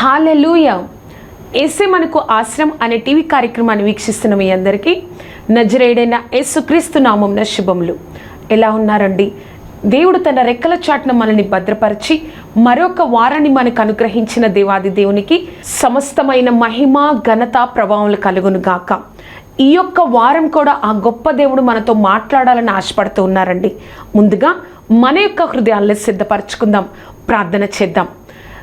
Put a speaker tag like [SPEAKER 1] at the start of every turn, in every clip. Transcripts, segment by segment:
[SPEAKER 1] Hallelujah. ఏసే మనకు ఆశ్రమ్ అనే టీవీ కార్యక్రమాన్ని వీక్షిస్తున్న మీ అందరికీ నజరేడైన యేసుక్రీస్తు నామంన శుభములు. ఎలా ఉన్నారండి? దేవుడు తన రెక్కల చాటున మనల్ని భద్రపరిచి మరొక వారాన్ని మనకు అనుగ్రహించిన దేవాది దేవునికి సమస్తమైన మహిమ ఘనత ప్రభావాలు కలుగును గాక. ఈ యొక్క వారం కూడా ఆ గొప్ప దేవుడు మనతో మాట్లాడాలని ఆశపడుతూ ఉన్నారండి. ముందుగా మన యొక్క హృదయాలను సిద్ధపరచుకుందాం. ప్రార్థన చేద్దాం.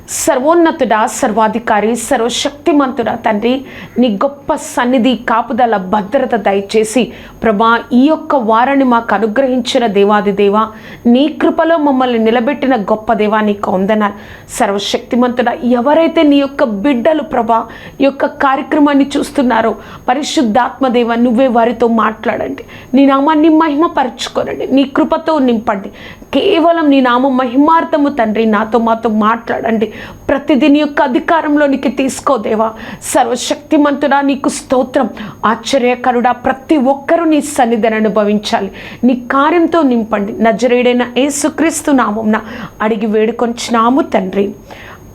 [SPEAKER 1] సర్వోన్నతుడా సర్వాధికారి సర్వశక్తిమంతుడా తండ్రి నీ గొప్ప సన్నిధి కాపుదల భద్రత దయచేసి ప్రభా ఈ యొక్క వారాన్ని మాకు అనుగ్రహించిన దేవాది దేవా నీ కృపలో మమ్మల్ని నిలబెట్టిన గొప్ప దేవా నీకు వందనాలు. సర్వశక్తిమంతుడా ఎవరైతే నీ యొక్క బిడ్డలు ప్రభా ఈ యొక్క కార్యక్రమాన్ని చూస్తున్నారో పరిశుద్ధాత్మదేవ నువ్వే వారితో మాట్లాడండి. నీ నామాన్ని మహిమపరచుకోనండి. నీ కృపతో నింపండి. కేవలం నీ నామ మహిమార్థము తండ్రి నాతో మాతో మాట్లాడండి. ప్రతిదీ నీ యొక్క అధికారంలోనికి తీసుకోదేవా సర్వశక్తిమంతుడా నీకు స్తోత్రం. ఆశ్చర్యకరుడా ప్రతి ఒక్కరూ నీ సన్నిధిని అనుభవించాలి. నీ కార్యంతో నింపండి. నజరేడైన ఏసుక్రీస్తు నామంన అడిగి వేడుకొంచినాము తండ్రి.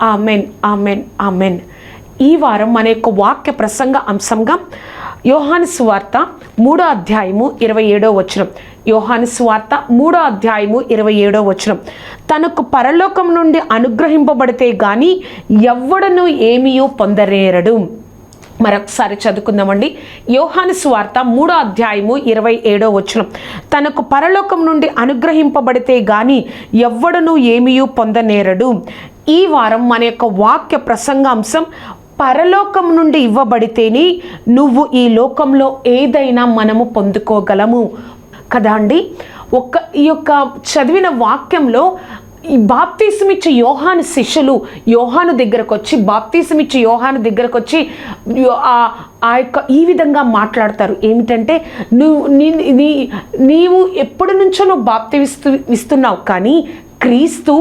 [SPEAKER 1] Amen amen amen. ఈ వారం మన యొక్క వాక్య ప్రసంగ అంశంగా యోహాను సువార్త మూడో అధ్యాయము ఇరవై ఏడో వచనం. యోహాను సువార్త మూడో అధ్యాయము ఇరవై ఏడో వచనం. తనకు పరలోకం నుండి అనుగ్రహింపబడితే గాని ఎవ్వడను ఏమీయో పొందరేరడు. మరొకసారి చదువుకుందామండి. యోహాను సువార్త మూడో అధ్యాయము ఇరవై ఏడో వచనం. తనకు పరలోకం నుండి అనుగ్రహింపబడితే గాని ఎవ్వడను ఏమీయూ పొందనేరడు. ఈ వారం మన యొక్క వాక్య ప్రసంగాంశం పరలోకం నుండి ఇవ్వబడితేనే నువ్వు ఈ లోకంలో ఏదైనా మనము పొందుకోగలము. కదా అండి? ఒక్క ఈ యొక్క చదివిన వాక్యంలో ఈ బాప్తీసమిచ్చే యోహాను శిష్యులు యోహాను దగ్గరకు వచ్చి బాప్తీసమిచ్చే యోహాను దగ్గరకు వచ్చి ఆ యొక్క ఈ విధంగా మాట్లాడతారు. ఏమిటంటే నువ్వు నీ నీ నీవు ఎప్పటి నుంచో నువ్వు బాప్తిస్తు ఇస్తున్నావు కానీ క్రీస్తు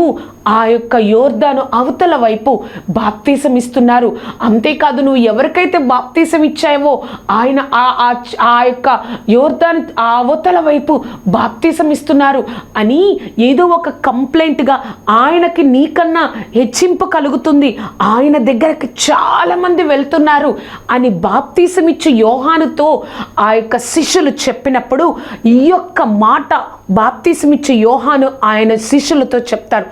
[SPEAKER 1] ఆ యొక్క యోర్దాను అవతల వైపు బాప్తీసం ఇస్తున్నారు. అంతేకాదు నువ్వు ఎవరికైతే బాప్తీసం ఇచ్చావో ఆయన ఆ ఆ- ఆ యొక్క యోర్దాను ఆ అవతల వైపు బాప్తీసం ఇస్తున్నారు అని ఏదో ఒక కంప్లైంట్గా ఆయనకి నీకన్నా హెచ్చింపు కలుగుతుంది. ఆయన దగ్గరకి చాలామంది వెళ్తున్నారు అని బాప్తీసం ఇచ్చి యోహానుతో ఆ యొక్క శిష్యులు చెప్పినప్పుడు ఈ యొక్క మాట బాప్తీసం ఇచ్చే యోహాను ఆయన శిష్యులతో చెప్తారు.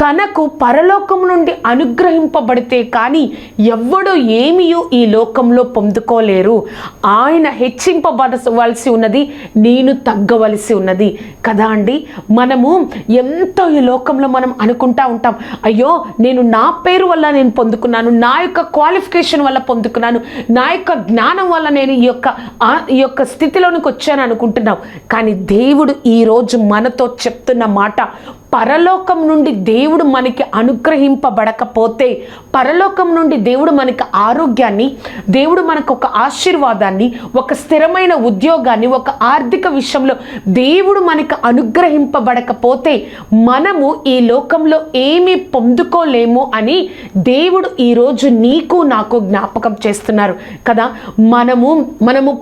[SPEAKER 1] తనకు పరలోకం నుండి అనుగ్రహింపబడితే కానీ ఎవ్వడూ ఏమియో ఈ లోకంలో పొందుకోలేరు. ఆయన హెచ్చింపబడవలసి ఉన్నది నేను తగ్గవలసి ఉన్నది. కదా అండి? మనము ఎంతో ఈ లోకంలో మనం అనుకుంటా ఉంటాం అయ్యో నేను నా పేరు వల్ల నేను పొందుకున్నాను నా యొక్క క్వాలిఫికేషన్ వల్ల పొందుకున్నాను నా యొక్క జ్ఞానం వల్ల నేను ఈ యొక్క ఈ యొక్క స్థితిలోనికి వచ్చాను అనుకుంటున్నాం. కానీ దేవుడు ఈరోజు మనతో చెప్తున్న మాట పరలోకం నుండి దేవుడు దేవుడు మనకి అనుగ్రహింపబడకపోతే పరలోకం నుండి దేవుడు మనకి ఆరోగ్యాన్ని దేవుడు మనకు ఒక ఆశీర్వాదాన్ని ఒక స్థిరమైన ఉద్యోగాన్ని ఒక ఆర్థిక విషయంలో దేవుడు మనకు అనుగ్రహింపబడకపోతే మనము ఈ లోకంలో ఏమీ పొందుకోలేము అని దేవుడు ఈరోజు నీకు నాకు జ్ఞాపకం చేస్తున్నారు కదా. మనము మనము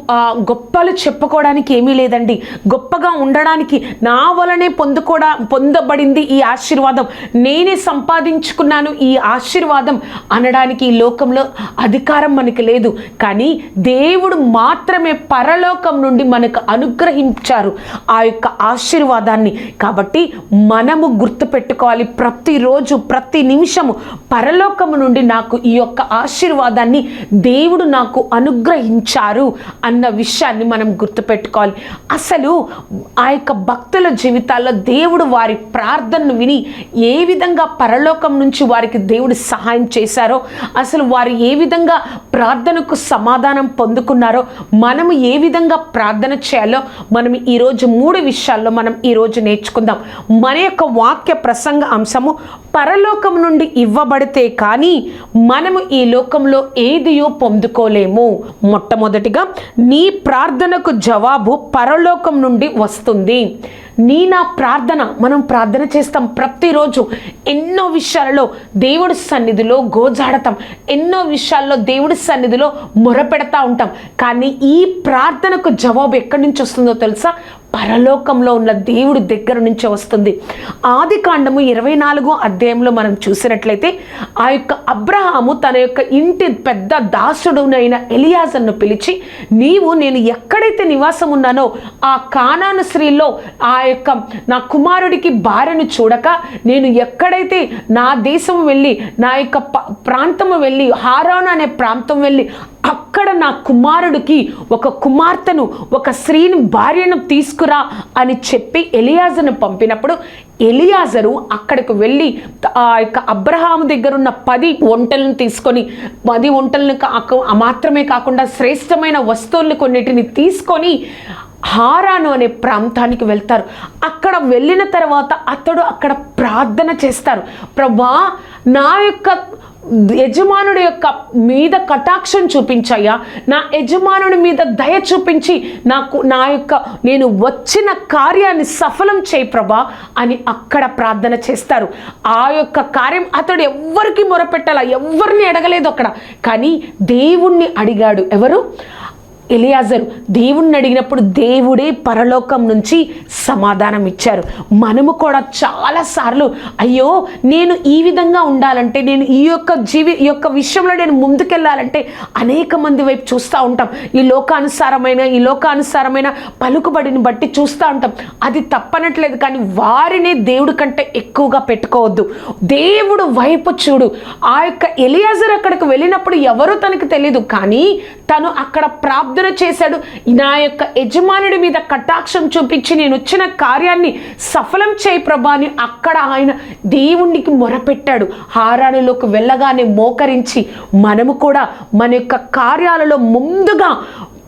[SPEAKER 1] గొప్పలు చెప్పుకోవడానికి ఏమీ లేదండి. గొప్పగా ఉండడానికి నా వలనే పొందుకోవడా పొందబడింది ఈ ఆశీర్వాదం. నేనే సంపాదించుకున్నాను ఈ ఆశీర్వాదం అనడానికి ఈ లోకంలో అధికారం మనకి లేదు. కానీ దేవుడు మాత్రమే పరలోకం నుండి మనకు అనుగ్రహించారు ఆ యొక్క ఆశీర్వాదాన్ని. కాబట్టి మనము గుర్తుపెట్టుకోవాలి ప్రతిరోజు ప్రతి నిమిషము పరలోకము నుండి నాకు ఈ యొక్క ఆశీర్వాదాన్ని దేవుడు నాకు అనుగ్రహించారు అన్న విషయాన్ని మనం గుర్తుపెట్టుకోవాలి. అసలు ఆ యొక్క భక్తుల జీవితాల్లో దేవుడు వారి ప్రార్థనను విని ఏ విధంగా పరలోకం నుంచి వారికి దేవుడు సహాయం చేశారో అసలు వారు ఏ విధంగా ప్రార్థనకు సమాధానం పొందుకున్నారో మనము ఏ విధంగా ప్రార్థన చేయాలో మనం ఈరోజు మూడు విషయాల్లో మనం ఈరోజు నేర్చుకుందాం. మన యొక్క వాక్య ప్రసంగ అంశము పరలోకం నుండి ఇవ్వబడితే కానీ మనము ఈ లోకంలో ఏదియో పొందుకోలేము. మొట్టమొదటిగా నీ ప్రార్థనకు జవాబు పరలోకం నుండి వస్తుంది. నీ నా ప్రార్థన మనం ప్రార్థన చేస్తాం ప్రతిరోజు. ఎన్నో విషయాలలో దేవుడి సన్నిధిలో గోజాడతాం. ఎన్నో విషయాల్లో దేవుడి సన్నిధిలో మొరపెడతా ఉంటాం. కానీ ఈ ప్రార్థనకు జవాబు ఎక్కడి నుంచి వస్తుందో తెలుసా? పరలోకంలో ఉన్న దేవుడి దగ్గర నుంచి వస్తుంది. ఆది కాండము ఇరవై నాలుగో అధ్యాయంలో మనం చూసినట్లయితే ఆ యొక్క అబ్రహాము తన యొక్క ఇంటి పెద్ద దాసుడునైన ఎలియాజన్ను పిలిచి నీవు నేను ఎక్కడైతే నివాసం ఉన్నానో ఆ కానాను స్త్రీలో ఆ యొక్క నా కుమారుడికి భార్యను చూడక నేను ఎక్కడైతే నా దేశం వెళ్ళి నా యొక్క ప- ప్రాంతము వెళ్ళి హారాన్ అనే ప్రాంతం వెళ్ళి అక్కడ నా కుమారుడికి ఒక కుమార్తెను ఒక స్త్రీని భార్యను తీసుకురా అని చెప్పి ఎలియాజను పంపినప్పుడు ఎలియాజరు అక్కడికి వెళ్ళి ఆ యొక్క అబ్రహాము దగ్గర ఉన్న పది వంటలను తీసుకొని పది వంటలను మాత్రమే కాకుండా శ్రేష్టమైన వస్తువులను కొన్నిటిని తీసుకొని హారాను అనే ప్రాంతానికి వెళ్తారు. అక్కడ వెళ్ళిన తర్వాత అతడు అక్కడ ప్రార్థన చేస్తారు. ప్రభా నా యొక్క యజమానుడి యొక్క మీద కటాక్షం చూపించాయా నా యజమానుడి మీద దయ చూపించి నాకు నా యొక్క నేను వచ్చిన కార్యాన్ని సఫలం చేయి ప్రభా అని అక్కడ ప్రార్థన చేస్తారు. ఆ యొక్క కార్యం అతడు ఎవ్వరికి మొరపెట్టాల? ఎవరిని అడగలేదు అక్కడ. కానీ దేవుణ్ణి అడిగాడు. ఎవరు? ఎలియాజరు దేవుణ్ణి అడిగినప్పుడు దేవుడే పరలోకం నుంచి సమాధానం ఇచ్చారు. మనము కూడా చాలాసార్లు అయ్యో నేను ఈ విధంగా ఉండాలంటే నేను ఈ యొక్క జీవి ఈ యొక్క విషయంలో నేను ముందుకెళ్ళాలంటే అనేక మంది వైపు చూస్తూ ఉంటాం. ఈ లోకానుసారమైన ఈ లోకానుసారమైన పలుకుబడిని బట్టి చూస్తూ ఉంటాం. అది తప్పనట్లేదు కానీ వారిని దేవుడి కంటే ఎక్కువగా పెట్టుకోవద్దు. దేవుడు వైపు చూడు. ఆ యొక్క ఎలియాజర్ అక్కడికి వెళ్ళినప్పుడు ఎవరో తనకు తెలియదు కానీ తను అక్కడ ప్రార్థన చేశాడు. నా యొక్క యజమానుడి మీద కటాక్షం చూపించి నేను వచ్చిన కార్యాన్ని సఫలం చేయి ప్రభా అని అక్కడ ఆయన దేవునికి మొరపెట్టాడు. హారాణులోకి వెళ్ళగానే మోకరించి మనము కూడా మన యొక్క కార్యాలలో ముందుగా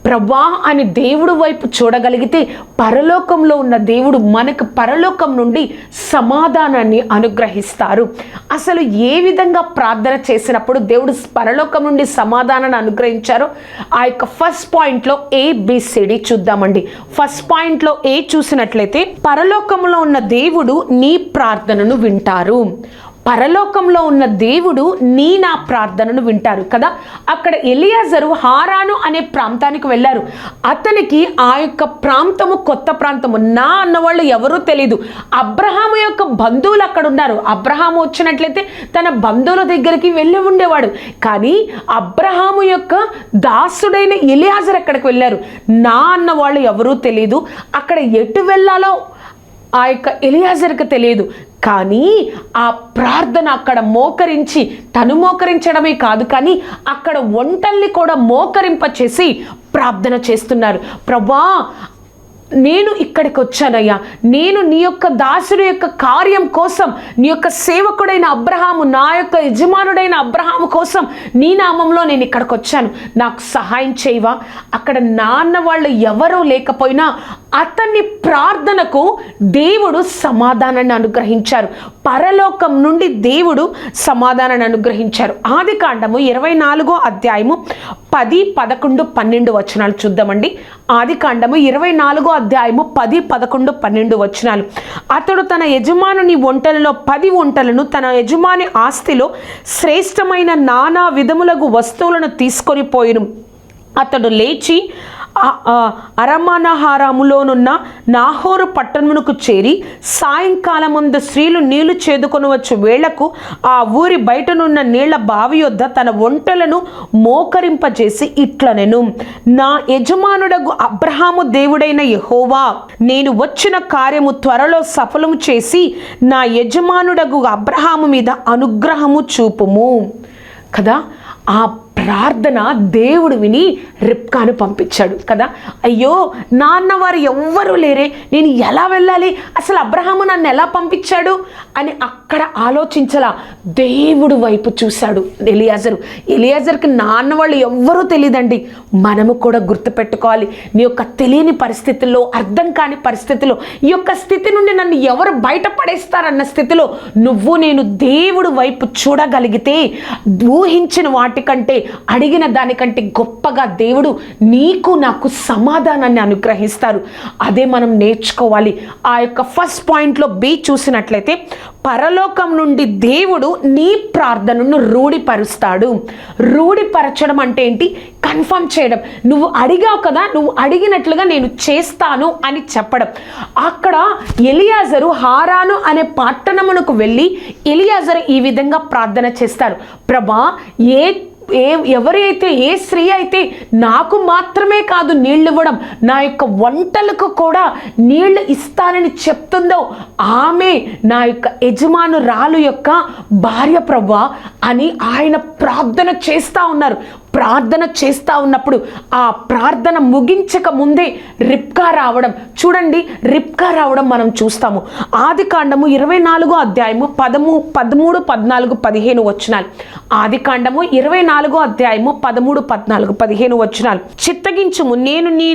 [SPEAKER 1] ప్రభా అని దేవుడు వైపు చూడగలిగితే పరలోకంలో ఉన్న దేవుడు మనకు పరలోకం నుండి సమాధానాన్ని అనుగ్రహిస్తారు. అసలు ఏ విధంగా ప్రార్థన చేసినప్పుడు దేవుడు పరలోకం నుండి సమాధానాన్ని అనుగ్రహించారో ఆ యొక్క ఫస్ట్ పాయింట్లో ఏబిసిడి చూద్దామండి. ఫస్ట్ పాయింట్లో ఏ చూసినట్లయితే పరలోకంలో ఉన్న దేవుడు నీ ప్రార్థనను వింటారు. పరలోకంలో ఉన్న దేవుడు నీ నా ప్రార్థనను వింటారు కదా. అక్కడ ఎలియాజరు హారాను అనే ప్రాంతానికి వెళ్ళారు. అతనికి ఆ యొక్క ప్రాంతము కొత్త ప్రాంతము. నా అన్నవాళ్ళు ఎవరూ తెలియదు అబ్రహాము యొక్క బంధువులు అక్కడ ఉన్నారు. అబ్రహాము వచ్చినట్లయితే తన బంధువుల దగ్గరికి వెళ్ళి ఉండేవాడు. కానీ అబ్రహాము యొక్క దాసుడైన ఎలియాజర్ అక్కడికి వెళ్ళారు. నా అన్న వాళ్ళు ఎవరూ తెలియదు అక్కడ ఎటు వెళ్ళాలో ఆ యొక్క ఎలియాజర్కి తెలియదు. కానీ ఆ ప్రార్థన అక్కడ మోకరించి తను మోకరించడమే కాదు కానీ అక్కడ ఒంటల్ని కూడా మోకరింప చేసి ప్రార్థన చేస్తున్నారు. ప్రభా నేను ఇక్కడికి వచ్చానయ్యా నేను నీ యొక్క దాసుడు యొక్క కార్యం కోసం నీ యొక్క సేవకుడైన అబ్రహాము నా యొక్క యజమానుడైన అబ్రహాము కోసం నీ నామంలో నేను ఇక్కడికి వచ్చాను నాకు సహాయం చేయవా? అక్కడ నాన్న వాళ్ళు ఎవరూ లేకపోయినా అతన్ని ప్రార్థనకు దేవుడు సమాధానాన్ని అనుగ్రహించారు. పరలోకం నుండి దేవుడు సమాధానాన్ని అనుగ్రహించారు. ఆది కాండము ఇరవై నాలుగో అధ్యాయము పది పదకొండు పన్నెండు వచనాలు చూద్దామండి. ఆది కాండము ఇరవై నాలుగో అధ్యాయము పది పదకొండు పన్నెండు వచనాలు. అతడు తన యజమానుని వంటలలో పది వంటలను తన యజమాని ఆస్తిలో శ్రేష్టమైన నానా విధములగు వస్తువులను తీసుకొని పోయిను. అతడు లేచి అరమానహారాములోనున్న నాహోరు పట్టణమునకు చేరి సాయంకాలముందు స్త్రీలు నీళ్ళు చేదుకొని వచ్చు వేళకు ఆ ఊరి బయటనున్న నీళ్ళ బావి యొద్ద తన ఒంటలను మోకరింపజేసి ఇట్లనెను. నా యజమానుడగు అబ్రహాము దేవుడైన యహోవా నేను వచ్చిన కార్యము త్వరలో సఫలము చేసి నా యజమానుడగు అబ్రహాము మీద అనుగ్రహము చూపుము. కదా? ఆ ప్రార్థన దేవుడు విని రిప్కాను పంపించాడు కదా. అయ్యో నాన్న వారు ఎవ్వరూ లేరే నేను ఎలా వెళ్ళాలి? అసలు అబ్రహాము నన్ను ఎలా పంపించాడు? అని అక్కడ ఆలోచించలా దేవుడు వైపు చూశాడు ఎలియాజరు. ఎలియాజర్కి నాన్న వాళ్ళు ఎవ్వరూ తెలియదండి మనము కూడా గుర్తుపెట్టుకోవాలి. నీ యొక్క తెలియని పరిస్థితుల్లో అర్థం కాని పరిస్థితిలో ఈ యొక్క స్థితి నుండి నన్ను ఎవరు బయటపడేస్తారన్న స్థితిలో నువ్వు నేను దేవుడు వైపు చూడగలిగితే ఊహించిన వాటికంటే అడిగిన దానికంటే గొప్పగా దేవుడు నీకు నాకు సమాధానాన్ని అనుగ్రహిస్తారు. అదే మనం నేర్చుకోవాలి. ఆ యొక్క ఫస్ట్ పాయింట్లో బి చూసినట్లయితే పరలోకం నుండి దేవుడు నీ ప్రార్థనను రూఢిపరుస్తాడు. రూఢిపరచడం అంటే ఏంటి? కన్ఫర్మ్ చేయడం. నువ్వు అడిగావు కదా నువ్వు అడిగినట్లుగా నేను చేస్తాను అని చెప్పడం. అక్కడ ఎలియాజరు హారాను అనే పట్టణమునకు వెళ్ళి ఎలియాజరు ఈ విధంగా ప్రార్థన చేస్తారు. ప్రభా ఏ ఏ ఎవరైతే ఏ స్త్రీ అయితే నాకు మాత్రమే కాదు నీళ్ళు ఇవ్వడం నా యొక్క వంటలకు కూడా నీళ్ళు ఇస్తానని చెప్తుందో ఆమె నా యొక్క యజమానురాలు యొక్క భార్య ప్రభా అని ఆయన ప్రార్థన చేస్తూ ఉన్నారు. ప్రార్థన చేస్తూ ఉన్నప్పుడు ఆ ప్రార్థన ముగించక ముందే రిప్కా రావడం. చూడండి రిప్కా రావడం మనం చూస్తాము. ఆది కాండము ఇరవై నాలుగో అధ్యాయము పదము పదమూడు పద్నాలుగు పదిహేను వచనాలు. ఆది కాండము ఇరవై నాలుగో అధ్యాయము పదమూడు పద్నాలుగు పదిహేను వచనాలు. చిత్తగించుము నేను నీ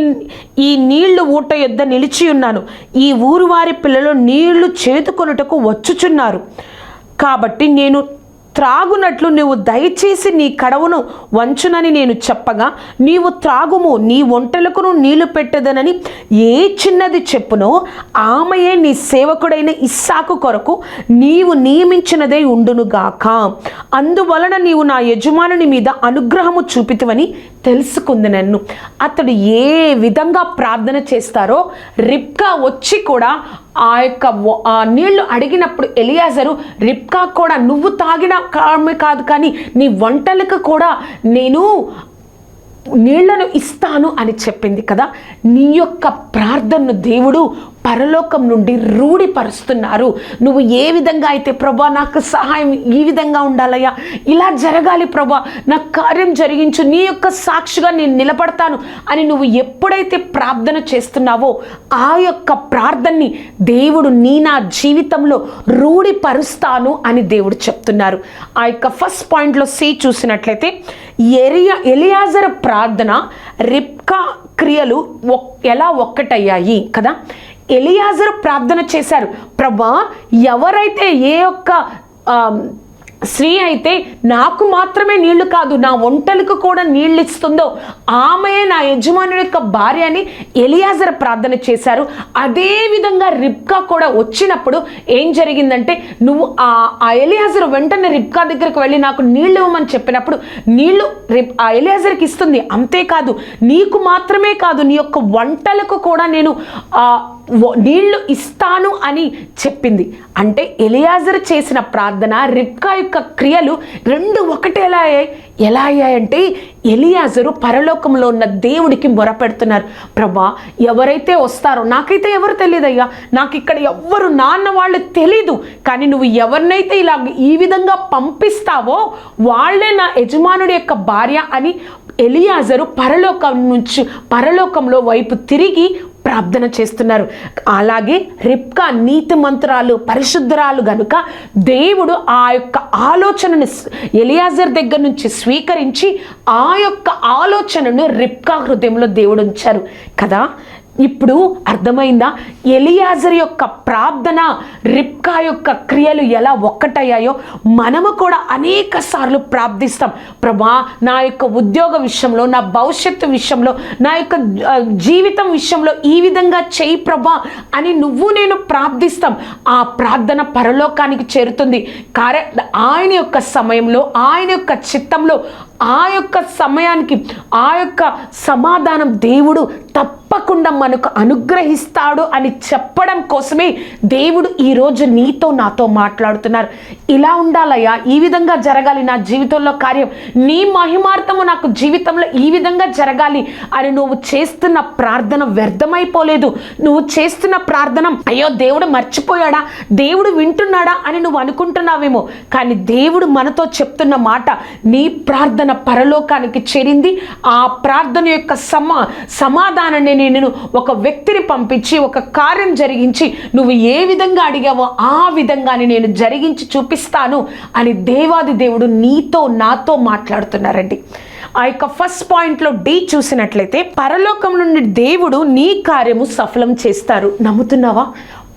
[SPEAKER 1] ఈ నీళ్ళు ఊట యొద్ద నిలిచి ఉన్నాను. ఈ ఊరు వారి పిల్లలు నీళ్ళు చేతుకొనుటకు వచ్చుచున్నారు. కాబట్టి నేను త్రాగునట్లు నువ్వు దయచేసి నీ కడవును వంచునని నేను చెప్పగా నీవు త్రాగుము నీ ఒంటెలకును నీళ్ళు పెట్టదనని ఏ చిన్నది చెప్పునో ఆమెయే నీ సేవకుడైన ఇస్సాకు కొరకు నీవు నియమించినదే ఉండునుగాక. అందువలన నీవు నా యజమానుని మీద అనుగ్రహము చూపితివని తెలుసుకుంది నన్ను. అతడు ఏ విధంగా ప్రార్థన చేస్తారో రిప్కా వచ్చి కూడా ఆ యొక్క ఆ నీళ్ళు అడిగినప్పుడు ఎలియాజరు రిప్కా కూడా నువ్వు తాగిన కామే కాదు కానీ నీ వంటలకు కూడా నేను నీళ్ళను ఇస్తాను అని చెప్పింది కదా. నీ యొక్క ప్రార్థనను దేవుడు పరలోకం నుండి రూఢిపరుస్తున్నారు. నువ్వు ఏ విధంగా అయితే ప్రభా నాకు సహాయం ఈ విధంగా ఉండాలయ్యా? ఇలా జరగాలి ప్రభా. నా కార్యం జరిగించు. నీ యొక్క సాక్షిగా నేను నిలబడతాను అని నువ్వు ఎప్పుడైతే ప్రార్థన చేస్తున్నావో ఆ యొక్క ప్రార్థనని దేవుడు నీ నా జీవితంలో రూఢిపరుస్తాను అని దేవుడు చెప్తున్నారు. ఆ యొక్క ఫస్ట్ పాయింట్లో సి చూసినట్లయితే ఎరియా ఎలియాజర్ ప్రార్థన రిప్కా క్రియలు ఒక్- ఎలా ఒక్కటయ్యాయి కదా? ఎలియాజరు ప్రార్థన చేశారు. ప్రభా ఎవరైతే ఏ యొక్క స్త్రీ అయితే నాకు మాత్రమే నీళ్ళు కాదు నా వంటలకు కూడా నీళ్ళు ఇస్తుందో ఆమె నా యజమానుడి యొక్క భార్య అని ఎలియాజర్ ప్రార్థన చేశారు. అదే విధంగా రిబ్కా కూడా వచ్చినప్పుడు ఏం జరిగిందంటే నువ్వు ఆ ఆ ఎలియాజర్ వెంటనే రిబ్కా దగ్గరికి వెళ్ళి నాకు నీళ్ళు ఇవ్వమని చెప్పినప్పుడు నీళ్ళు రిప్ ఆ ఎలియాజర్కి ఇస్తుంది. అంతేకాదు నీకు మాత్రమే కాదు నీ యొక్క వంటలకు కూడా నేను నీళ్ళు ఇస్తాను అని చెప్పింది. అంటే ఎలియాజర్ చేసిన ప్రార్థన రిబ్కా యొక్క క్రియలు రెండు ఒకటి ఎలా అయ్యాయి ఎలా అయ్యాయంటే ఎలియాజరు పరలోకంలో ఉన్న దేవుడికి మొరపెడుతున్నారు. ప్రభా ఎవరైతే వస్తారో నాకైతే ఎవరు తెలియదయ్యా? నాకు ఇక్కడ ఎవ్వరు నాన్న వాళ్ళు తెలీదు. కానీ నువ్వు ఎవరినైతే ఇలా ఈ విధంగా పంపిస్తావో వాళ్ళే నా యజమానుడి యొక్క భార్య అని ఎలియాజరు పరలోకం నుంచి పరలోకంలో వైపు తిరిగి ప్రార్థన చేస్తున్నారు. అలాగే రిప్కా నీతి మంత్రాలు పరిశుద్ధరాలు గనుక దేవుడు ఆ యొక్క ఆలోచనను ఎలియాజర్ దగ్గర నుంచి స్వీకరించి ఆ యొక్క ఆలోచనను రిప్కా హృదయంలో దేవుడు ఉంచారు. కదా? ఇప్పుడు అర్థమైందా? ఎలియాజర్ యొక్క ప్రార్థన రిప్కా యొక్క క్రియలు ఎలా ఒక్కటయ్యాయో మనము కూడా అనేక సార్లు ప్రార్థిస్తాం. ప్రభా నా యొక్క ఉద్యోగ విషయంలో నా భవిష్యత్తు విషయంలో నా యొక్క జీవితం విషయంలో ఈ విధంగా చేయి ప్రభా అని నువ్వు నేను ప్రార్థిస్తాం. ఆ ప్రార్థన పరలోకానికి చేరుతుంది. కార ఆయన యొక్క సమయంలో ఆయన యొక్క చిత్తంలో ఆ యొక్క సమయానికి ఆ యొక్క సమాధానం దేవుడు తప్పకుండా మనకు అనుగ్రహిస్తాడు అని చెప్పడం కోసమే దేవుడు ఈరోజు నీతో నాతో మాట్లాడుతున్నారు. ఇలా ఉండాలయ్యా ఈ విధంగా జరగాలి నా జీవితంలో కార్యం. నీ మహిమార్థము నాకు జీవితంలో ఈ విధంగా జరగాలి అని నువ్వు చేస్తున్న ప్రార్థన వ్యర్థమైపోలేదు. నువ్వు చేస్తున్న ప్రార్థన అయ్యో దేవుడు మర్చిపోయాడా దేవుడు వింటున్నాడా అని నువ్వు అనుకుంటున్నావేమో. కానీ దేవుడు మనతో చెప్తున్న మాట నీ ప్రార్థన ప్రార్థన పరలోకానికి చేరింది. ఆ ప్రార్థన యొక్క సమా సమాధానాన్ని నేను ఒక వ్యక్తిని పంపించి ఒక కార్యం జరిగించి నువ్వు ఏ విధంగా అడిగావో ఆ విధంగానే నేను జరిగించి చూపిస్తాను అని దేవాది దేవుడు నీతో నాతో మాట్లాడుతున్నారండి. ఆ యొక్క ఫస్ట్ పాయింట్లో డి చూసినట్లయితే పరలోకం నుండి దేవుడు నీ కార్యము సఫలం చేస్తారు. నమ్ముతున్నావా?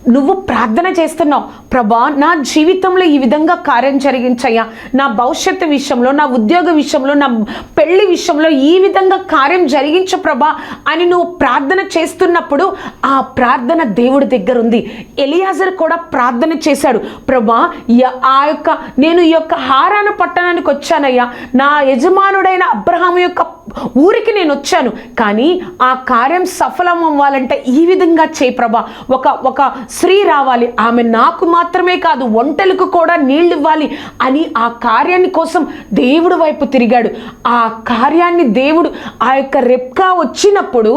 [SPEAKER 1] నువ్వు ప్రార్థన చేస్తున్నావు. ప్రభా నా జీవితంలో ఈ విధంగా కార్యం జరిగించయ్యా. నా భవిష్యత్తు విషయంలో నా ఉద్యోగ విషయంలో నా పెళ్ళి విషయంలో ఈ విధంగా కార్యం జరిగించు ప్రభా అని నువ్వు ప్రార్థన చేస్తున్నప్పుడు ఆ ప్రార్థన దేవుడి దగ్గర ఉంది ఎలియాజర్ కూడా ప్రార్థన చేశాడు. ప్రభా ఆ యొక్క నేను ఈ యొక్క హారాన పట్టణానికి వచ్చానయ్యా. నా యజమానుడైన అబ్రహాం యొక్క ఊరికి నేను వచ్చాను. కానీ ఆ కార్యం సఫలం అవ్వాలంటే ఈ విధంగా చేయి ప్రభా. ఒక ఒక స్త్రీ రావాలి. ఆమె నాకు మాత్రమే కాదు ఒంటలకు కూడా నీళ్ళు ఇవ్వాలి అని ఆ కార్యాన్ని కోసం దేవుడు వైపు తిరిగాడు. ఆ కార్యాన్ని దేవుడు ఆ యొక్క రెప్కా వచ్చినప్పుడు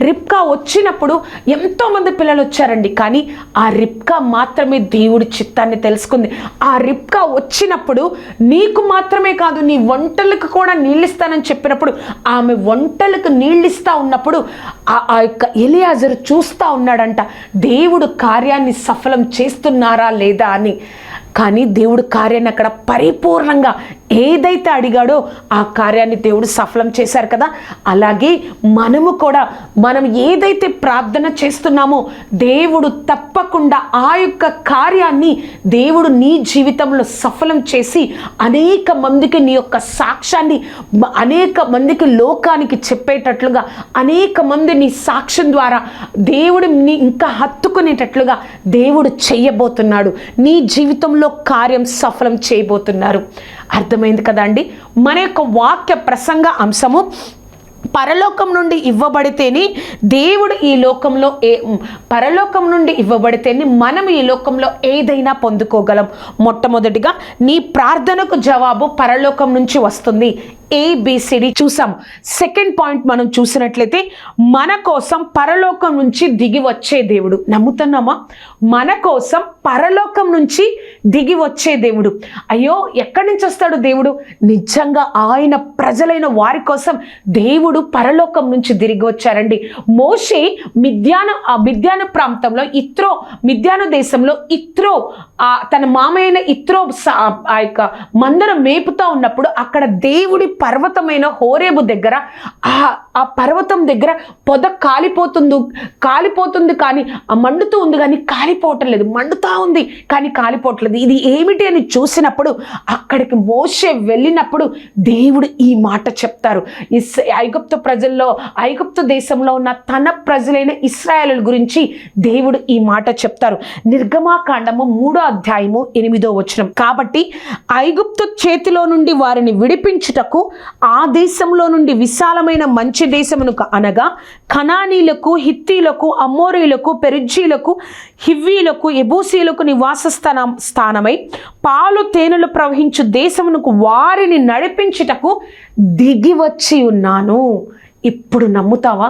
[SPEAKER 1] రిప్కా వచ్చినప్పుడు ఎంతోమంది పిల్లలు వచ్చారండి. కానీ ఆ రిప్కా మాత్రమే దేవుడి చిత్తాన్ని తెలుసుకుంది. ఆ రిప్కా వచ్చినప్పుడు నీకు మాత్రమే కాదు నీ వంటలకు కూడా నీళ్ళిస్తానని చెప్పినప్పుడు ఆమె వంటలకు నీళ్ళిస్తా ఉన్నప్పుడు ఆ ఆ యొక్క ఎలియాజరు చూస్తూ ఉన్నాడంట. దేవుడు కార్యాన్ని సఫలం చేస్తున్నారా లేదా అని కానీ దేవుడు కార్యాన్ని అక్కడ పరిపూర్ణంగా ఏదైతే అడిగాడో ఆ కార్యాన్ని దేవుడు సఫలం చేశారు కదా. అలాగే మనము కూడా మనం ఏదైతే ప్రార్థన చేస్తున్నామో దేవుడు తప్పకుండా ఆ యొక్క కార్యాన్ని దేవుడు నీ జీవితంలో సఫలం చేసి అనేక మందికి నీ యొక్క సాక్ష్యాన్ని అనేక మందికి లోకానికి చెప్పేటట్లుగా అనేక మంది నీ సాక్ష్యం ద్వారా దేవుడు నీ ఇంకా హత్తుకునేటట్లుగా దేవుడు చెయ్యబోతున్నాడు నీ జీవితంలో కార్యం సఫలం చేయబోతున్నారు. అర్థమైంది కదా అండి? మన యొక్క వాక్య ప్రసంగ అంశము పరలోకం నుండి ఇవ్వబడితేనే దేవుడు ఈ లోకంలో ఏ పరలోకం నుండి ఇవ్వబడితేనే మనం ఈ లోకంలో ఏదైనా పొందుకోగలం. మొట్టమొదటిగా నీ ప్రార్థనకు జవాబు పరలోకం నుంచి వస్తుంది. ఏబిసిడి చూసాం. సెకండ్ పాయింట్ మనం చూసినట్లయితే మన కోసం పరలోకం నుంచి దిగి వచ్చే దేవుడు. నమ్ముతున్నామా? మన కోసం పరలోకం నుంచి దిగి వచ్చే దేవుడు. అయ్యో ఎక్కడి నుంచి వస్తాడు దేవుడు? నిజంగా ఆయన ప్రజలైన వారి కోసం దేవుడు పరలోకం నుంచి తిరిగి వచ్చారండి. మోషే మిద్యాన ఆ ప్రాంతంలో ఇత్రో మిద్యాన దేశంలో ఇత్రో ఆ తన మామైన ఇత్రో ఆ యొక్క మందరం మేపుతా ఉన్నప్పుడు అక్కడ దేవుడి పర్వతమైన హోరేబు దగ్గర ఆ ఆ పర్వతం దగ్గర పొద కాలిపోతుంది కాలిపోతుంది కానీ ఆ మండుతూ ఉంది కానీ కాలి కాలిపోవటం లేదు మండుతా ఉంది. కానీ కాలిపోవట్లేదు. ఇది ఏమిటి అని చూసినప్పుడు అక్కడికి మోసే వెళ్ళినప్పుడు దేవుడు ఈ మాట చెప్తారు. ఇస్ ఐగుప్తు ప్రజల్లో ఐగుప్తు దేశంలో ఉన్న తన ప్రజలైన ఇస్రాయల్ గురించి దేవుడు ఈ మాట చెప్తారు. నిర్గమాకాండము మూడో అధ్యాయము ఎనిమిదో వచనం. కాబట్టి ఐగుప్తు చేతిలో నుండి వారిని విడిపించుటకు ఆ దేశంలో నుండి విశాలమైన మంచి దేశమును అనగా కనానీలకు హిత్తీలకు అమ్మోరీలకు పెరిజ్జీలకు హివ్వీలకు ఎబూసీలకు నివాస స్థానం స్థానమై పాలు తేనెలు ప్రవహించు దేశమునకు వారిని నడిపించుటకు దిగి వచ్చి ఉన్నాను. ఇప్పుడు నమ్ముతావా?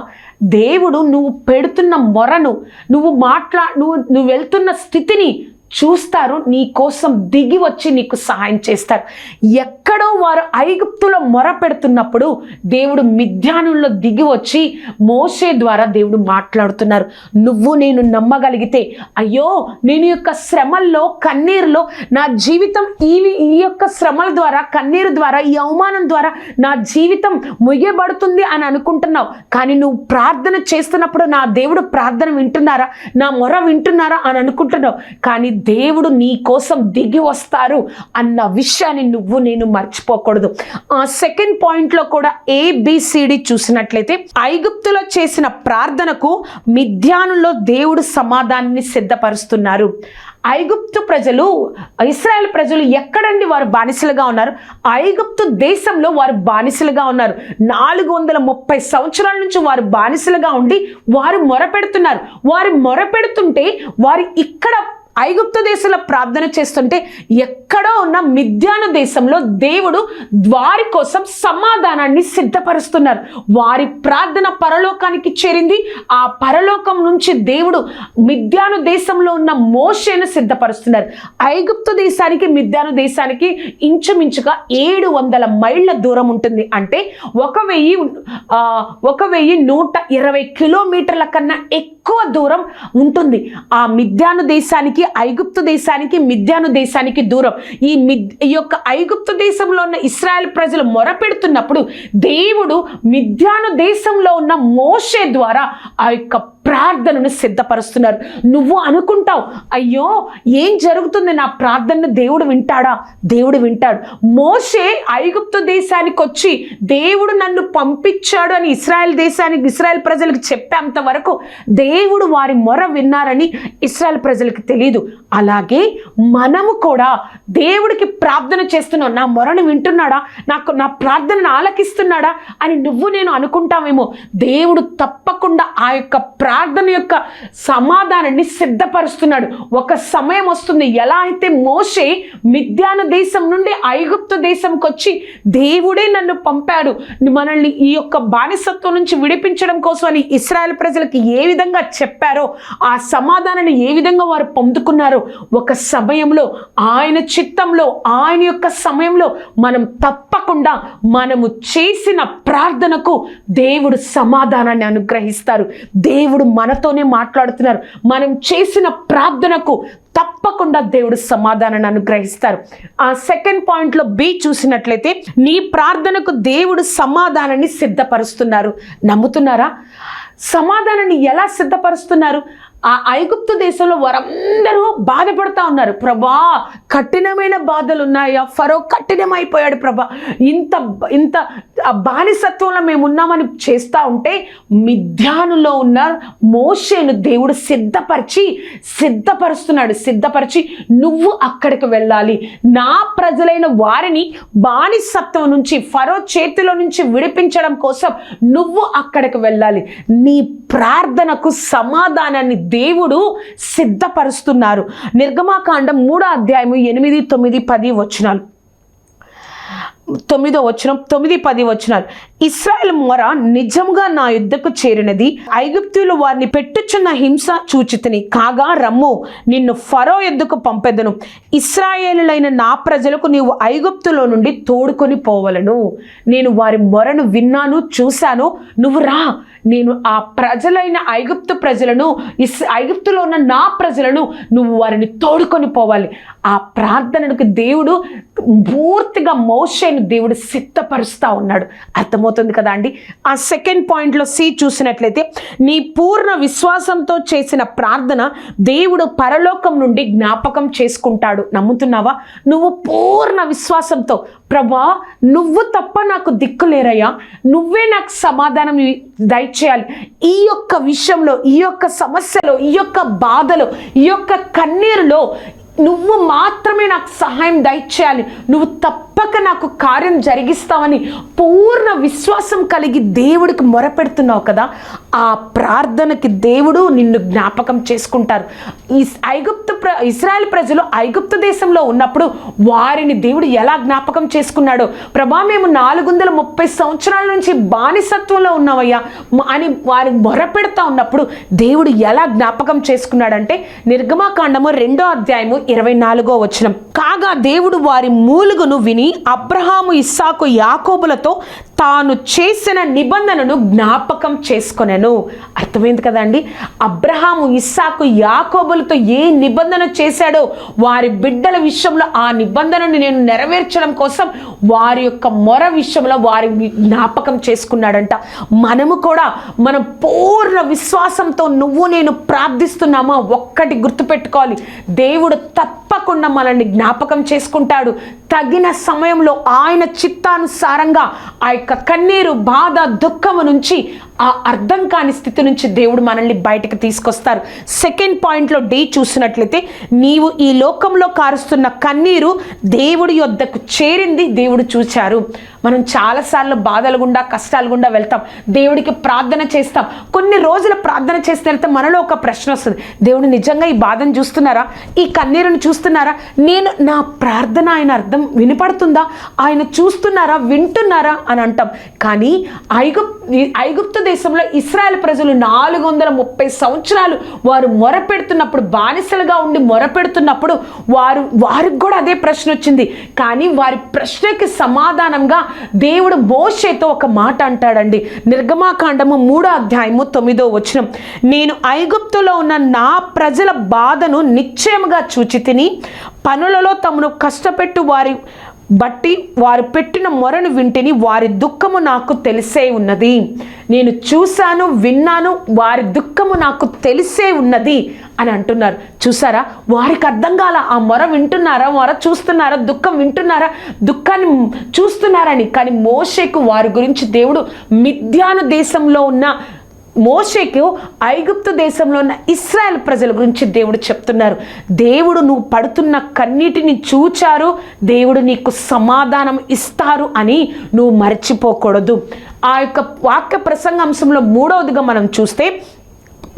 [SPEAKER 1] దేవుడు నువ్వు పెడుతున్న మొరను నువ్వు మాట్లా నువ్వు నువ్వు వెళ్తున్న స్థితిని చూస్తారు నీ కోసం దిగి వచ్చి నీకు సహాయం చేస్తారు. ఎక్కడో వారు ఐగుప్తులో మొర పెడుతున్నప్పుడు దేవుడు మిథ్యానుల్లో దిగి వచ్చి మోసే ద్వారా దేవుడు మాట్లాడుతున్నారు. నువ్వు నేను నమ్మగలిగితే అయ్యో నేను యొక్క శ్రమల్లో కన్నీరులో నా జీవితం ఈ ఈ యొక్క శ్రమల ద్వారా కన్నీరు ద్వారా ఈ అవమానం ద్వారా నా జీవితం ముయ్యబడుతుంది అని అనుకుంటున్నావు. కానీ నువ్వు ప్రార్థన చేస్తున్నప్పుడు నా దేవుడు ప్రార్థన వింటున్నారా? నా మొర వింటున్నారా అని అనుకుంటున్నావు. కానీ దేవుడు నీ కోసం దిగి వస్తారు అన్న విషయాన్ని నువ్వు నేను మర్చిపోకూడదు. ఆ సెకండ్ పాయింట్లో కూడా ఏబిసిడి చూసినట్లయితే ఐగుప్తులో చేసిన ప్రార్థనకు మిథ్యానులో దేవుడు సమాధానాన్ని సిద్ధపరుస్తున్నారు. ఐగుప్తు ప్రజలు ఇస్రాయల్ ప్రజలు ఎక్కడండి వారు బానిసలుగా ఉన్నారు? ఐగుప్తు దేశంలో వారు బానిసలుగా ఉన్నారు. నాలుగు వందల ముప్పై సంవత్సరాల నుంచి వారు బానిసలుగా ఉండి వారు మొరపెడుతున్నారు. వారు మొరపెడుతుంటే వారు ఇక్కడ ఐగుప్తు దేశంలో ప్రార్థన చేస్తుంటే ఎక్కడో ఉన్న మిథ్యాను దేశంలో దేవుడు వారి కోసం సమాధానాన్ని సిద్ధపరుస్తున్నారు. వారి ప్రార్థన పరలోకానికి చేరింది. ఆ పరలోకం నుంచి దేవుడు మిథ్యాను దేశంలో ఉన్న మోషేను సిద్ధపరుస్తున్నారు. ఐగుప్తు దేశానికి మిథ్యాను దేశానికి ఇంచుమించుగా ఏడు వందల మైళ్ళ దూరం ఉంటుంది. అంటే ఒక వెయ్యి ఒక వెయ్యి నూట ఇరవై కిలోమీటర్ల కన్నా ఎక్కువ ఎక్కువ దూరం ఉంటుంది. ఆ మిథ్యాను దేశానికి ఐగుప్తు దేశానికి మిథ్యాను దేశానికి దూరం. ఈ మిద్ ఈ యొక్క ఐగుప్తు దేశంలో ఉన్న ఇస్రాయల్ ప్రజలు మొరపెడుతున్నప్పుడు దేవుడు మిథ్యాను దేశంలో ఉన్న మోషే ద్వారా ఆ యొక్క ప్రార్థనను సిద్ధపరుస్తున్నారు. నువ్వు అనుకుంటావు అయ్యో ఏం జరుగుతుంది? నా ప్రార్థనను దేవుడు వింటాడా? దేవుడు వింటాడు. మోషే ఐగుప్తు దేశానికి వచ్చి దేవుడు నన్ను పంపించాడు అని ఇస్రాయల్ దేశానికి ఇస్రాయల్ ప్రజలకు చెప్పేంత వరకు దేవుడు వారి మొర విన్నారని ఇస్రాయల్ ప్రజలకు తెలియదు అలాగే మనము కూడా దేవుడికి ప్రార్థన చేస్తున్నాం. నా మొరను వింటున్నాడా? నాకు నా ప్రార్థనను ఆలకిస్తున్నాడా? అని నువ్వు నేను అనుకుంటామేమో. దేవుడు తప్పకుండా ఆ యొక్క ప్రార్థన యొక్క సమాధానాన్ని సిద్ధపరుస్తున్నాడు. ఒక సమయం వస్తుంది. ఎలా అయితే మోషే మిథ్యాన దేశం నుండి ఐగుప్తు దేశంకి వచ్చి దేవుడే నన్ను పంపాడు. మనల్ని ఈ యొక్క బానిసత్వం నుంచి విడిపించడం కోసం అని ఇస్రాయల్ ప్రజలకు ఏ విధంగా చెప్పారో ఆ సమాధానాన్ని ఏ విధంగా వారు పొందుకున్నారో ఒక సమయంలో ఆయన చిత్తంలో ఆయన యొక్క సమయంలో మనం తప్పకుండా మనము చేసిన ప్రార్థనకు దేవుడు సమాధానాన్ని అనుగ్రహిస్తారు. దేవుడు మనతోనే మాట్లాడుతున్నారు. మనం చేసిన ప్రార్థనకు తప్పకుండా దేవుడు సమాధానాన్ని అనుగ్రహిస్తారు. ఆ సెకండ్ పాయింట్లో బి చూసినట్లయితే నీ ప్రార్థనకు దేవుడు సమాధానాన్ని సిద్ధపరుస్తున్నారు. నమ్ముతున్నారా? సమాధానాన్ని ఎలా సిద్ధపరుస్తున్నారు? ఆ ఐగుప్తు దేశంలో వారందరూ బాధపడతా ఉన్నారు. ప్రభా కఠినమైన బాధలు ఉన్నాయా ఫరో కఠినమైపోయాడు ప్రభా. ఇంత ఇంత ఆ బానిసత్వంలో మేము ఉన్నామని చేస్తూ ఉంటే మిథ్యానులో ఉన్న మోషేను దేవుడు సిద్ధపరిచి సిద్ధపరుస్తున్నాడు సిద్ధపరిచి నువ్వు అక్కడికి వెళ్ళాలి. నా ప్రజలైన వారిని బానిసత్వం నుంచి ఫరో చేతిలో నుంచి విడిపించడం కోసం నువ్వు అక్కడికి వెళ్ళాలి. నీ ప్రార్థనకు సమాధానాన్ని దేవుడు సిద్ధపరుస్తున్నారు. నిర్గమాకాండం మూడో అధ్యాయము ఎనిమిది తొమ్మిది పది వచనాలు. తొమ్మిదో వచనం తొమ్మిది పది వచనాలు. ఇస్రాయల్ మొర నిజంగా నా యుద్ధకు చేరినది. ఐగుప్తులు వారిని పెట్టుచున్న హింస చూచితిని. కాగా రమ్ము నిన్ను ఫరో యుద్ధకు పంపెదను. ఇస్రాయేలులైన నా ప్రజలకు నీవు ఐగుప్తులో నుండి తోడుకొని పోవలను. నేను వారి మొరను విన్నాను చూశాను. నువ్వు రా. నేను ఆ ప్రజలైన ఐగుప్తు ప్రజలను ఇస్ ఐగుప్తులో ఉన్న నా ప్రజలను నువ్వు వారిని తోడుకొని పోవాలి. ఆ ప్రార్థనకు దేవుడు పూర్తిగా మోషేను దేవుడు సిద్ధపరుస్తూ ఉన్నాడు. అర్థమవుతుంది కదా అండి? ఆ సెకండ్ పాయింట్లో సి చూసినట్లయితే నీ పూర్ణ విశ్వాసంతో చేసిన ప్రార్థన దేవుడు పరలోకం నుండి జ్ఞాపకం చేసుకుంటాడు. నమ్ముతున్నావా? నువ్వు పూర్ణ విశ్వాసంతో ప్రభా నువ్వు తప్ప నాకు దిక్కు లేరయ్యా. నువ్వే నాకు సమాధానం దయచేయాలి. ఈ యొక్క విషయంలో ఈ యొక్క సమస్యలో ఈ యొక్క బాధలో ఈ యొక్క కన్నీరులో నువ్వు మాత్రమే నాకు సహాయం దయచేయాలి. నువ్వు తప్పక నాకు కార్యం జరిగిస్తావని పూర్ణ విశ్వాసం కలిగి దేవుడికి మొరపెడుతున్నావు కదా ఆ ప్రార్థనకి దేవుడు నిన్ను జ్ఞాపకం చేసుకుంటారు. ఈ ఐగుప్తు ప్ర ఇస్రాయల్ ప్రజలు ఐగుప్తు దేశంలో ఉన్నప్పుడు వారిని దేవుడు ఎలా జ్ఞాపకం చేసుకున్నాడో? ప్రభా మేము నాలుగు వందల ముప్పై సంవత్సరాల నుంచి బానిసత్వంలో ఉన్నామయ్యా. అని వారిని మొరపెడతా ఉన్నప్పుడు దేవుడు ఎలా జ్ఞాపకం చేసుకున్నాడంటే నిర్గమాకాండము రెండో అధ్యాయము ఇరవై నాలుగో వచనం. కాగా దేవుడు వారి మూలుగును విని అబ్రహాము ఇస్సాకు యాకోబులతో తాను చేసిన నిబంధనను జ్ఞాపకం చేసుకొనెను. అర్థమైంది కదండి అబ్రహాము ఇస్సాకు యాకోబులతో ఏ నిబంధన చేశాడో వారి బిడ్డల విషయంలో ఆ నిబంధనను నేను నెరవేర్చడం కోసం వారి యొక్క మొర విషయంలో వారి జ్ఞాపకం చేసుకున్నాడంట. మనము కూడా మనం పూర్ణ విశ్వాసంతో నువ్వు నేను ప్రార్థిస్తున్నామా? ఒక్కటి గుర్తుపెట్టుకోవాలి. దేవుడు తప్పకుండా మనల్ని జ్ఞాపకం చేసుకుంటాడు. తగిన సమయంలో ఆయన చిత్తానుసారంగా ఆ యొక్క కన్నీరు బాధ దుఃఖము నుంచి ఆ అర్థం కాని స్థితి నుంచి దేవుడు మనల్ని బయటకు తీసుకొస్తారు. సెకండ్ పాయింట్లో డి చూసినట్లయితే నీవు ఈ లోకంలో కారుస్తున్న కన్నీరు దేవుడి యొద్దకు చేరింది దేవుడు చూచారు. మనం చాలాసార్లు బాధలు గుండా కష్టాలు గుండా వెళ్తాం. దేవుడికి ప్రార్థన చేస్తాం. కొన్ని రోజుల ప్రార్థన చేస్తే వెళ్తే మనలో ఒక ప్రశ్న వస్తుంది. దేవుడు నిజంగా ఈ బాధను చూస్తున్నారా? ఈ కన్నీరును చూస్తున్నారా? నేను నా ప్రార్థన ఆయన అర్థం వినపడుతుందా? ఆయన చూస్తున్నారా? వింటున్నారా? అని అంటాం కానీ ఐగుప్ ఐగుప్తు దేశంలో ఇస్రాయల్ ప్రజలు నాలుగు వందల ముప్పై సంవత్సరాలు వారు మొరపెడుతున్నప్పుడు బానిసలుగా ఉండి మొరపెడుతున్నప్పుడు వారు వారికి కూడా అదే ప్రశ్న వచ్చింది. కానీ వారి ప్రశ్నకి సమాధానంగా దేవుడు మోషేతో ఒక మాట అంటాడండి. నిర్గమాకాండము మూడో అధ్యాయము తొమ్మిదో వచనం. నేను ఐగుప్తులో ఉన్న నా ప్రజల బాధను నిశ్చయముగా చూచి తిని పనులలో తమను కష్టపెట్టు వారి బట్టి వారు పెట్టిన మొరను వింటిని వారి దుఃఖము నాకు తెలిసే ఉన్నది. నేను చూశాను విన్నాను వారి దుఃఖము నాకు తెలిసే ఉన్నది అని అంటున్నారు. చూసారా? వారికి అర్థం కాల ఆ మొర వింటున్నారా? మొర చూస్తున్నారా? దుఃఖం వింటున్నారా? దుఃఖాన్ని చూస్తున్నారని. కానీ మోషేకు వారి గురించి దేవుడు మిథ్యాను దేశంలో ఉన్న మోషేకు ఐగుప్తు దేశంలో ఉన్న ఇస్రాయల్ ప్రజల గురించి దేవుడు చెప్తున్నారు. దేవుడు నువ్వు పడుతున్న కన్నీటిని చూచారు. దేవుడు నీకు సమాధానం ఇస్తారు అని నువ్వు మర్చిపోకూడదు. ఆ యొక్క వాక్య ప్రసంగాంశంలో మూడవదిగా మనం చూస్తే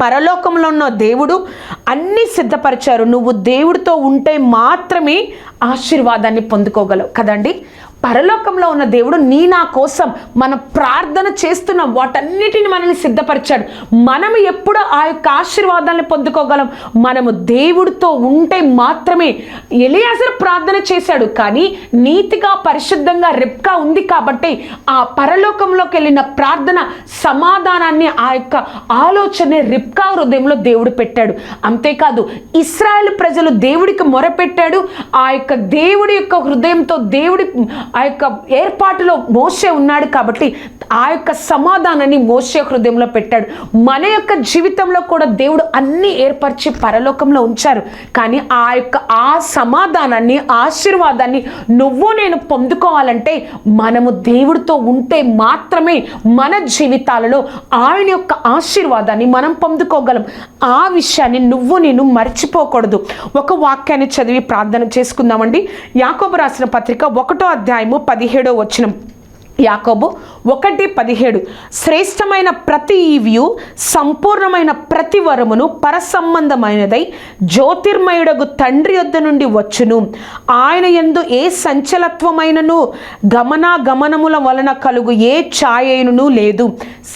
[SPEAKER 1] పరలోకంలో ఉన్న దేవుడు అన్నీ సిద్ధపరిచారు. నువ్వు దేవుడితో ఉంటే మాత్రమే ఆశీర్వాదాన్ని పొందుకోగలవు. కదండి? పరలోకంలో ఉన్న దేవుడు నీ నా కోసం మన ప్రార్థన చేస్తున్న వాటన్నిటిని మనల్ని సిద్ధపరిచాడు. మనం ఎప్పుడు ఆ యొక్క ఆశీర్వాదాన్ని పొందుకోగలం. మనము దేవుడితో ఉంటే మాత్రమే ఎలియాసరు ప్రార్థన చేశాడు. కానీ నీతిగా పరిశుద్ధంగా రెప్కా ఉంది కాబట్టి ఆ పరలోకంలోకి వెళ్ళిన ప్రార్థన సమాధానాన్ని ఆ యొక్క ఆలోచన రిప్కా హృదయంలో దేవుడు పెట్టాడు. అంతేకాదు ఇస్రాయల్ ప్రజలు దేవుడికి మొరపెట్టాడు. ఆ యొక్క దేవుడి యొక్క హృదయంతో దేవుడి ఆ యొక్క ఏర్పాటులో మోసే ఉన్నాడు కాబట్టి ఆ యొక్క సమాధానాన్ని మోసే హృదయంలో పెట్టాడు. మన యొక్క జీవితంలో కూడా దేవుడు అన్ని ఏర్పరిచి పరలోకంలో ఉంచారు. కానీ ఆ యొక్క ఆ సమాధానాన్ని ఆశీర్వాదాన్ని నువ్వు నేను పొందుకోవాలంటే మనము దేవుడితో ఉంటే మాత్రమే మన జీవితాలలో ఆయన యొక్క ఆశీర్వాదాన్ని మనం పొందుకోగలం. ఆ విషయాన్ని నువ్వు నేను మర్చిపోకూడదు. ఒక వాక్యాన్ని చదివి ప్రార్థన చేసుకుందామండి. యాకోబు రాసిన పత్రిక ఒకటో అధ్యాయం అధ్యాయము పదిహేడో వచనం. యాకోబు ఒకటి పదిహేడు. శ్రేష్టమైన ప్రతి ఈవ్యు సంపూర్ణమైన ప్రతి వరమును పరసంబంధమైనదై జ్యోతిర్మయుడగు తండ్రి యొద్ద నుండి వచ్చును. ఆయన ఎందు ఏ సంచలత్వమైనను గమనాగమనముల వలన కలుగు ఏ ఛాయనును లేదు.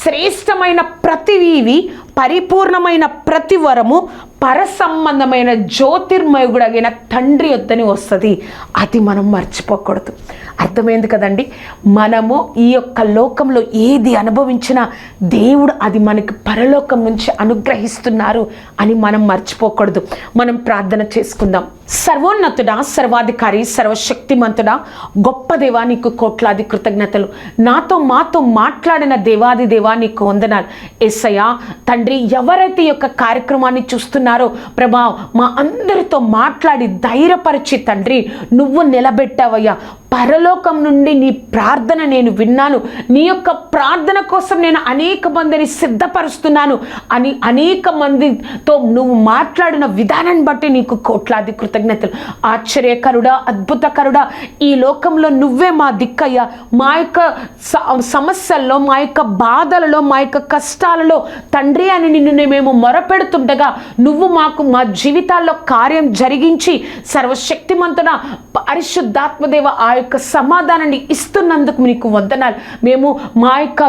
[SPEAKER 1] శ్రేష్టమైన ప్రతి ఈవి పరిపూర్ణమైన ప్రతి వరము పరసంబంధమైన జ్యోతిర్మయుడగిన తండ్రి వద్దని వస్తుంది. అది మనం మర్చిపోకూడదు. అర్థమైంది కదండి? మనము ఈ యొక్క లోకంలో ఏది అనుభవించినా దేవుడు అది మనకి పరలోకం నుంచి అనుగ్రహిస్తున్నారు అని మనం మర్చిపోకూడదు. మనం ప్రార్థన చేసుకుందాం. సర్వోన్నతుడా సర్వాధికారి సర్వశక్తిమంతుడా గొప్ప దేవా నీకు కోట్లాది కృతజ్ఞతలు. నాతో మాతో మాట్లాడిన దేవాది దేవా నీకు వందనాలు. ఎస్సయ్యా తండ్రి ఎవరైతే ఈ యొక్క కార్యక్రమాన్ని చూస్తున్నారు ప్రభా మా అందరితో మాట్లాడి ధైర్యపరిచి తండ్రి నువ్వు నిలబెట్టావయ్యా. పరలోకం నుండి నీ ప్రార్థన నేను విన్నాను. నీ యొక్క ప్రార్థన కోసం నేను అనేక మందిని సిద్ధపరుస్తున్నాను అని అనేక మందితో నువ్వు మాట్లాడిన విధానాన్ని బట్టి నీకు కోట్లాది కృతజ్ఞతలు. ఆశ్చర్యకరుడా అద్భుతకరుడా ఈ లోకంలో నువ్వే మా దిక్కయ్యా. మా యొక్క స- సమస్యల్లో మా యొక్క బాధలలో మా యొక్క కష్టాలలో తండ్రి అని నిన్ను మేము మొరపెడుతుండగా నువ్వు మాకు మా జీవితాల్లో కార్యం జరిగించి సర్వశక్తిమంతున పరిశుద్ధాత్మదేవ ఆ యొక్క సమాధానాన్ని ఇస్తున్నందుకు నీకు వందనాలు. మేము మా యొక్క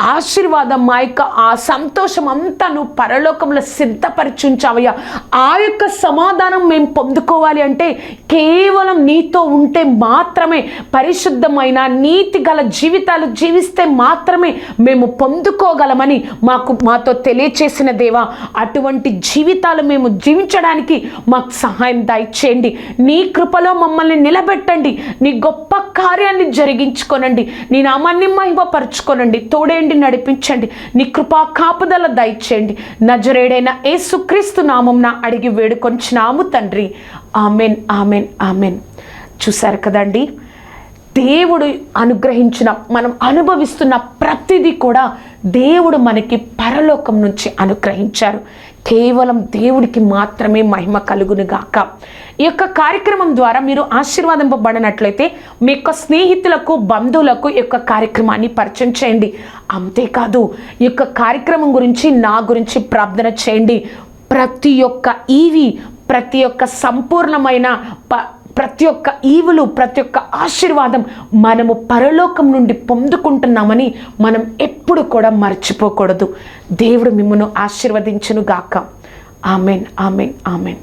[SPEAKER 1] ఆశీర్వాదం మా యొక్క ఆ సంతోషం అంతా నువ్వు పరలోకంలో సిద్ధపరిచుంచావయ్యా. ఆ యొక్క సమాధానం మేము పొందుకోవాలి అంటే కేవలం నీతో ఉంటే మాత్రమే పరిశుద్ధమైన నీతి గల జీవితాలు జీవిస్తే మాత్రమే మేము పొందుకోగలమని మాకు మాతో తెలియచేసిన దేవా అటువంటి జీవితాలు మేము జీవించడానికి మాకు సహాయం దయచేయండి. నీ కృపలో మమ్మల్ని నిలబెట్టండి. నీ గొప్ప గొప్ప కార్యాన్ని జరిగించుకోనండి. నీ నామాన్ని మహిమపరచుకోనండి. తోడేండి నడిపించండి. నీ కృపా కాపుదల దయచేయండి. నజరేడైన ఏసుక్రీస్తు నామంన అడిగి వేడుకొంచినాము తండ్రి. Amen amen amen. చూశారు కదండి? దేవుడు అనుగ్రహించిన మనం అనుభవిస్తున్న ప్రతిదీ కూడా దేవుడు మనకి పరలోకం నుంచి అనుగ్రహించారు. కేవలం దేవుడికి మాత్రమే మహిమ కలుగును గాక. ఈ యొక్క కార్యక్రమం ద్వారా మీరు ఆశీర్వాదింపబడినట్లయితే మీ యొక్క స్నేహితులకు బంధువులకు ఈ యొక్క కార్యక్రమాన్ని పరిచయం చేయండి. అంతేకాదు ఈ యొక్క కార్యక్రమం గురించి నా గురించి ప్రార్థన చేయండి. ప్రతి ఒక్క ఈవి ప్రతి ఒక్క సంపూర్ణమైన ప ప్రతి ఒక్క ఈవులు ప్రతి ఒక్క ఆశీర్వాదం మనము పరలోకం నుండి పొందుకుంటున్నామని మనం ఎప్పుడు కూడా మర్చిపోకూడదు. దేవుడు మిమ్మల్ని ఆశీర్వదించును గాక ఆమెన్ ఆమెన్ ఆమెన్.